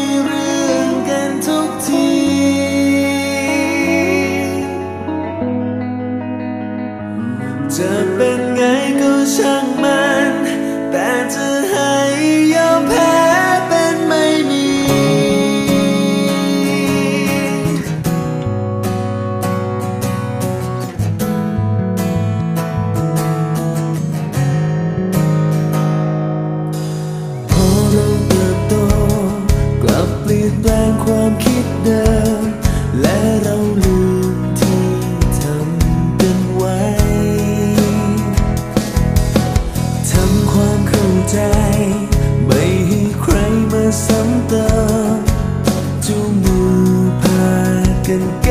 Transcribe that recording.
ี samta tu mu pa kan